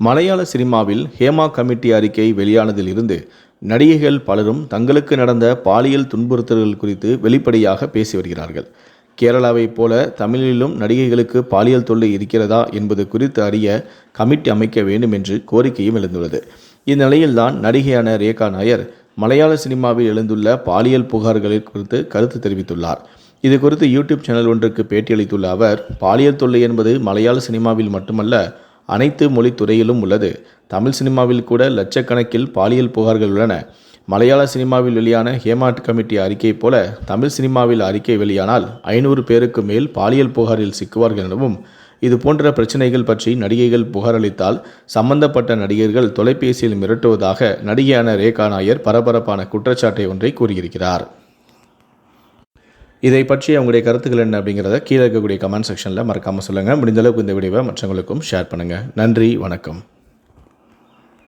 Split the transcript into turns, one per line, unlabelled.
மலையாள சினிமாவில் ஹேமா கமிட்டி அறிக்கை வெளியானதில் இருந்து நடிகைகள் பலரும் தங்களுக்கு நடந்த பாலியல் துன்புறுத்தல்கள் குறித்து வெளிப்படையாக பேசி வருகிறார்கள். கேரளாவைப் போல தமிழிலும் நடிகைகளுக்கு பாலியல் தொல்லை இருக்கிறதா என்பது குறித்து அறிய கமிட்டி அமைக்க வேண்டும் என்று கோரிக்கையும் எழுந்துள்ளது. இந்நிலையில்தான் நடிகையான ரேகா நாயர் மலையாள சினிமாவில் எழுந்துள்ள பாலியல் புகார்கள் குறித்து கருத்து தெரிவித்துள்ளார். இது குறித்து யூடியூப் சேனல் ஒன்றுக்கு பேட்டியளித்துள்ள அவர் பாலியல் தொல்லை என்பது மலையாள சினிமாவில் மட்டுமல்ல அனைத்து மொழி துறையிலும் உள்ளது. தமிழ் சினிமாவில் கூட லட்சக்கணக்கில் பாலியல் புகார்கள் உள்ளன. மலையாள சினிமாவில் வெளியான ஹேமாட் கமிட்டி அறிக்கை போல தமிழ் சினிமாவில் அறிக்கை வெளியானால் ஐநூறு பேருக்கு மேல் பாலியல் புகாரில் சிக்குவார்கள் எனவும் இது போன்ற பிரச்சனைகள் பற்றி நடிகைகள் புகாரளித்தால் சம்பந்தப்பட்ட நடிகர்கள் தொலைபேசியில் மிரட்டுவதாக நடிகையான ரேகா நாயர் பரபரப்பான குற்றச்சாட்டை ஒன்றை கூறியிருக்கிறார். இதை பற்றி அவங்களுடைய கருத்துக்கள் என்ன அப்படிங்கிறத கீழே இருக்கக்கூடிய கமெண்ட் செக்ஷனில் மறக்காமல் சொல்லுங்கள் முடிந்தளவுக்கு இந்த வீடியோவை மற்றவங்களுக்கும் ஷேர் பண்ணுங்கள் நன்றி வணக்கம்.